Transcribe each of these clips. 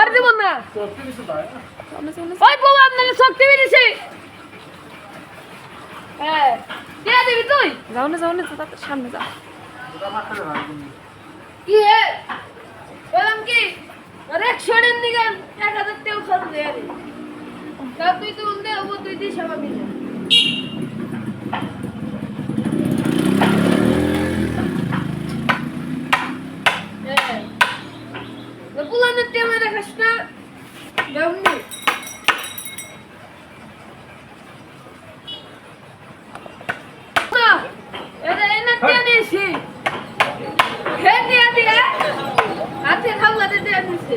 আর দিব না ওই বউ আপনাকে শক্তি বেরিয়েছে হ্যাঁ কে দিবি তুই যাও না যাও না তার সামনে যাও কি হে বললাম কি আর একশো দিন এক হাজার তেল খরচ দেয় তুই তো উন্দে হব তুই দিস আমার মিলে হ্যাঁ পুলানের টেমে দেখাস না গামনি না এটা এনে টেনেছি হে দিয়া দিয়া হাতে খাবলাতে দিয়ে দিছে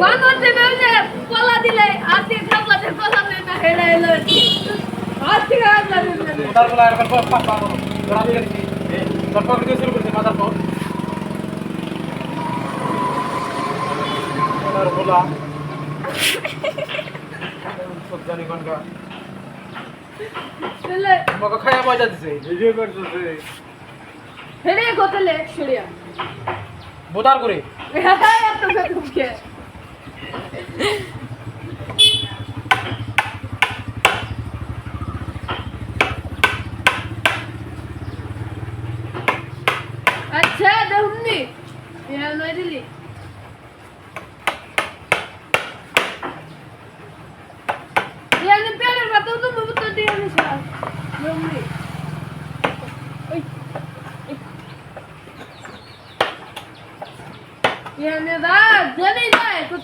বানরতে বেউলে কলা দিলে হাতে খাবলাতে কলা দেয় না হেড়া এলো। হাতে খাবলাতে দিলে চলে খায়া মজা দিছে হেড়ে গোতলে একশোরিয়া বোতার করে এত বেকুবকে আচ্ছা দেখুননি ইয়া নয় দিলি ইয়ানি পেড়ের বাতাও তো বাবু তো দিয়ে দিছে। দেখুননি ওই ইয়ানি দা জানি যায় কোথায় ইয়াসারা একশো নেব আমার কাছ থেকে সেরকম তো একশো টাকা তুলে রাখতেও গেছেন এমনি ঠিক ঠিক আছে যাই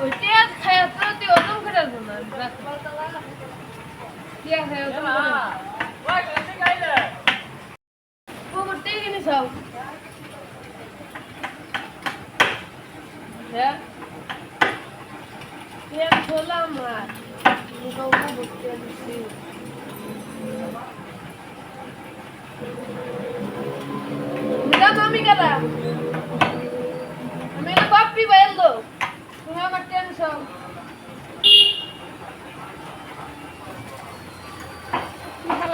ওইটা খায় তো তুই করে আসব না টিয়া খায় ওরকম করে পকেটটাই কিনে খাও হ্যাঁ? টিয়া খোলা আমার মুখা ভর্তি দিচ্ছি নিলাম আমি কেনা আমি এটা বাপ্পি বাইল দো। তুমি আমার টেনশন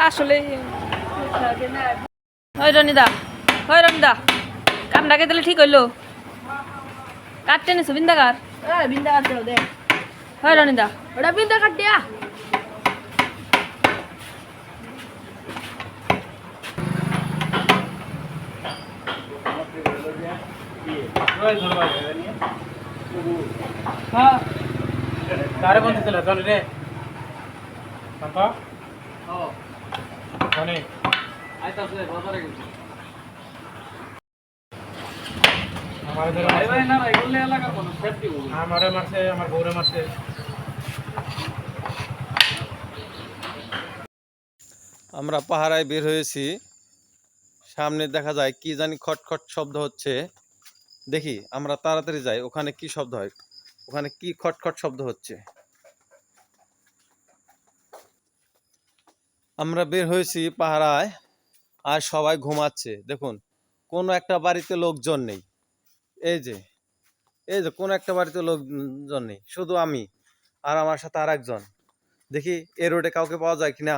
আসলে? হয় রনিদা হয় রনিদা। কামটাকে দিলে ঠিক হইল। কাটতে নিছো বিন্দা কার এ বিন্দা কাটতে দে হয় রনিদা ওটা বিন্দা কাটিয়া হ্যাঁ তারে বন্ধু ছিল চল রে শান্ত শোনে আমারে মারছে, আমার বউরে মারছে। আমরা পাহারায় বের হয়েছি। সামনে দেখা যায় কি জানি খটখট শব্দ হচ্ছে। দেখি, আমরা তাড়াতাড়ি যাই, ওখানে কি শব্দ হয়? ওখানে কি খটখট শব্দ হচ্ছে? আমরা বের হয়েছি পাহারায়, আর সবাই ঘুমাচ্ছে। দেখুন, কোনো একটা বাড়িতে লোকজন নেই। এই যে এই যে কোনো একটা বাড়িতে লোকজন নেই, শুধু আমি আর আমার সাথে আর একজন দেখি এ রোডে কাউকে পাওয়া যায় কিনা?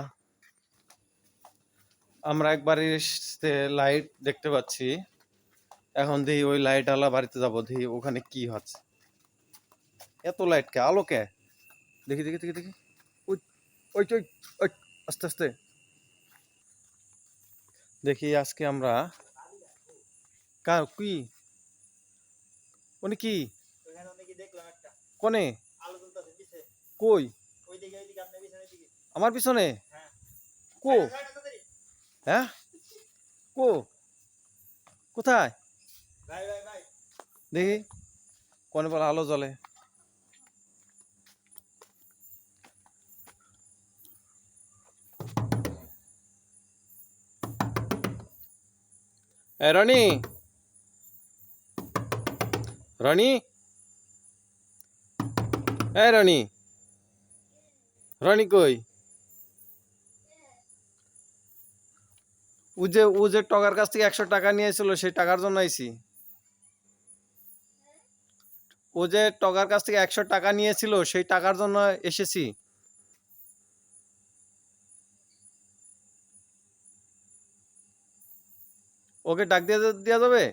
আমরা একবারে লাইট দেখতে পাচ্ছি। এখন দেখি ওই লাইট আলা বাড়িতে যাব, দেখি ওখানে কি হচ্ছে। এত লাইট কে? আলো কে? দেখি দেখি দেখি দেখি। ওই ওই ওই ওই, আস্তে আস্তে। দেখি আজকে আমরা কার কি? উনি কি? কোনে? কই? আমার পিছনে? কো? হ্যাঁ? কো? কোথায়? দেখি। কোনে বলে আলো জ্বলে? রনি? রনি? এ রনি। রনি কই? ও যে ও যে টকার কাছ থেকে একশো টাকা নিয়েছিল সেই টাকার জন্য আইছি। ও যে টকার কাছ থেকে একশো টাকা নিয়েছিল সেই টাকার জন্য এসেছি। ওকে ডাক দিয়ে দেওয়া যাবে?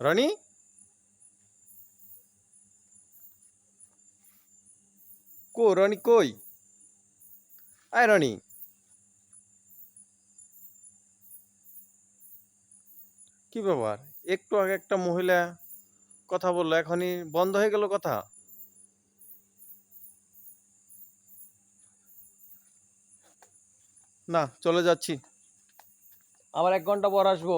রনি? কো, রনি কই? আয় রনি। কি ব্যাপার? একটু আগে একটা মহিলা কথা বলল, এখনই বন্ধ হয়ে গেল কথা? না, চলে যাচ্ছি। আবার এক ঘণ্টা পর আসব।